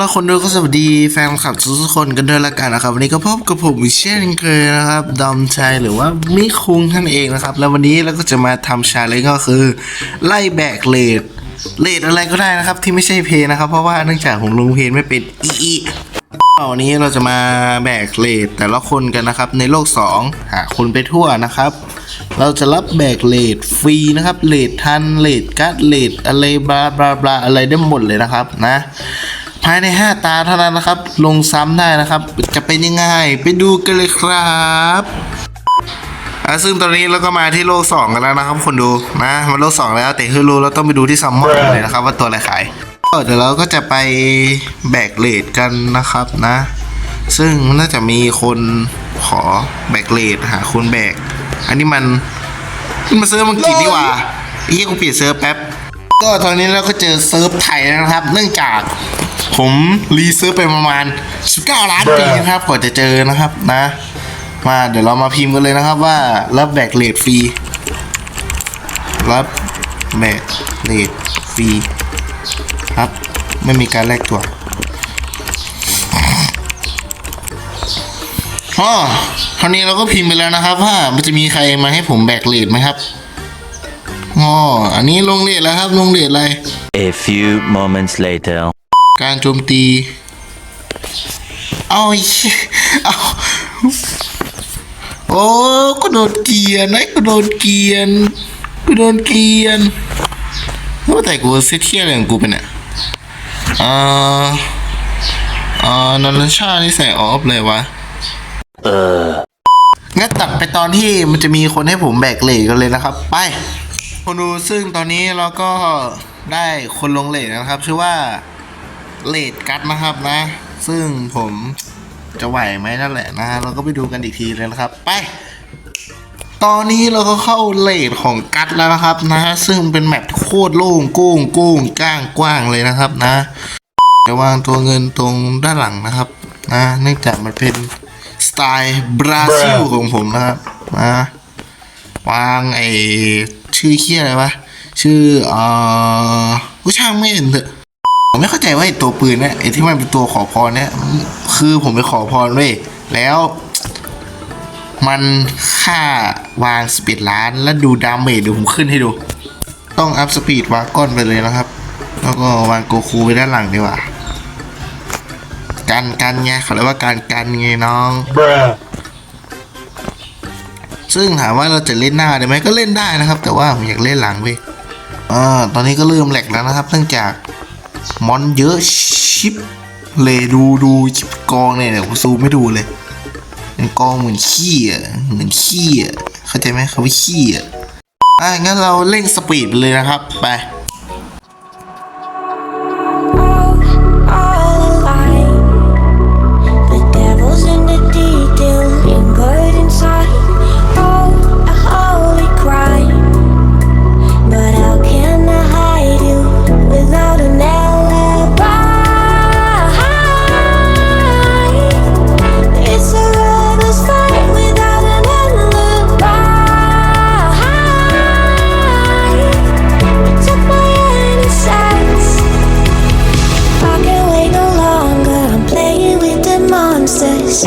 แล้วคนดูก็สวัสดีแฟนคลับทุกคนกันด้วยละกันนะครับวันนี้ก็พบกับผมอีกเช่นเคยนะครับดอมชัยหรือว่ามิคุงท่านเองนะครับ แล้ววันนี้เราก็จะมาทำชาเลนจ์ก็คือ ไล่แบกเลดเลดอะไรก็ได้นะครับ ที่ไม่ใช่เพลงนะครับ เพราะว่าเนื่องจากผมลงเพลงไม่เป็นอีอีวันนี้เราจะมาแบกเลทแต่ละคนกันนะครับ ในโลก 2 หาคนไปทั่วนะครับ เราจะรับแบกเลทฟรีนะครับเลททันเลทกัดเลทอะไรบลาบลาบลาอะไรได้หมดเลยนะครับนะ ภายใน 5 ตาเท่านั้นนะครับ ลงซ้ำได้นะครับ จะเป็นยังไง ไปดูกันเลยครับอะซึ่งตอนนี้เราก็มาที่โลก 2 กันแล้วนะครับคนดูนะมาโลก 2 แล้วแต่คือรู้เราต้องไปดูที่ซัมมอนเลยนะครับ ว่าตัวอะไรขายเดี๋ยวเราก็จะไปแบกเลดกันนะครับนะ ซึ่งน่าจะมีคนขอแบกเลดหาคนแบก อันนี้มันมันเซิร์ฟมันกินนี่ว่าไอ้เหี้ยกูเปลี่ยนเซิร์ฟแป๊บ ก็ตอนนี้เราก็เจอเซิร์ฟไทยนะครับ เนื่องจาก ผมรีเซิร์ฟไปประมาณ 19 ล้านปีนะครับกว่าจะเจอนะครับนะ มาเดี๋ยวเรามาพิมพ์กันเลยนะครับว่ารับแบกเลดฟรี รับแบกเลดฟรีครับ ไม่มีการแลกตัวอ๋อคราวนี้เราก็พิมพ์ไปแล้วนะครับ ว่ามันจะมีใครมาให้ผมแบกเลดไหมครับอ๋ออันนี้ลงเลดแล้วครับลงเลดอะไร A few moments later. การโจมตีเอาไอ้เหี้ยเอาโอ้กูโดนเกียนไอ้กูโดนเกียนกูโดนเกียนว่าแต่กูเซตเทียอะไรของกูเป็นอะอ่าอ่านันชานี่ใส่ออฟเลยวะเอองั้นตัดไปตอนที่มันจะมีคนให้ผมแบกเหล็กกันเลยนะครับ ไปคนดูซึ่งตอนนี้เราก็ได้คนลงเหล็กนะครับ ชื่อว่า เลดกัดนะครับนะ ซึ่งผมจะไหวไหมนั่นแหละนะฮะเราก็ไปดูกันอีกทีเลยนะครับ ไป ตอนนี้เราก็เข้าเลดของกัดแล้วนะครับนะ ซึ่งเป็นแมปโคตรโล่งโก้งโก้งก้างกว้างเลยนะครับนะจะวางตัวเงินตรงด้านหลังนะครับนะเนื่องจากมันเป็นสไตล์บราซิลของผมนะครับนะวางไอชื่อเคียอะไรวะชื่อเอ่อผู้ช่างไม่เห็นเถอะ ผมไม่เข้าใจว่าไอตัวปืนเนี่ยไอที่มันเป็นตัวขอพรเนี่ยคือผมไปขอพรเว้ยแล้ว มันค่าวางสปีดล้านแล้วดูดาเมจเดี๋ยวผมขึ้นให้ดู ต้องอัพสปีดวางก้อนไปเลยนะครับ แล้วก็วางโกคูไปด้านหลังดีกว่ากันกันไงเขาเรียกว่าการกันไงน้อง Bruh. ซึ่งถามว่าเราจะเล่นหน้าได้ไหมก็เล่นได้นะครับ แต่ว่าผมอยากเล่นหลังเว้ยอ่าตอนนี้ก็เริ่มแหลกแล้วนะครับ เนื่องจาก มอนเยอะชิปเลยดูดูชิปกองเนี่ยเดี๋ยวผมซูมไม่ดูเลยมันกองเหมือนขี้อะเหมือนขี้อะเข้าใจไหมคำว่าขี้อะอะงั้นเราเร่งสปีดเลยนะครับไป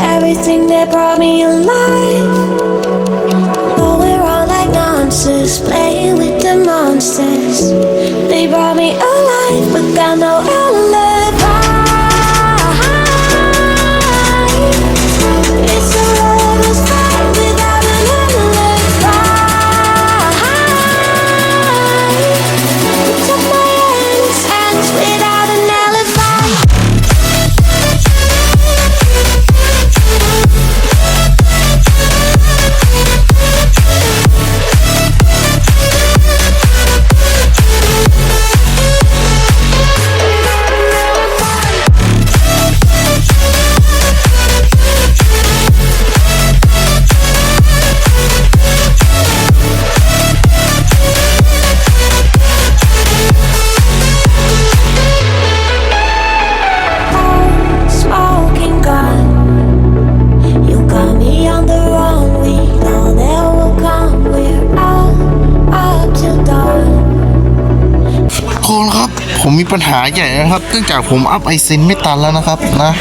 Everything that brought me alive. มีปัญหาใหญ่นะครับเนื่องจากผมอัพไอซินไม่ตันแล้วนะครับนะ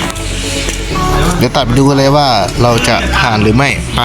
เดี๋ยวตัดไปดูกันเลยว่าเราจะผ่านหรือไม่ไป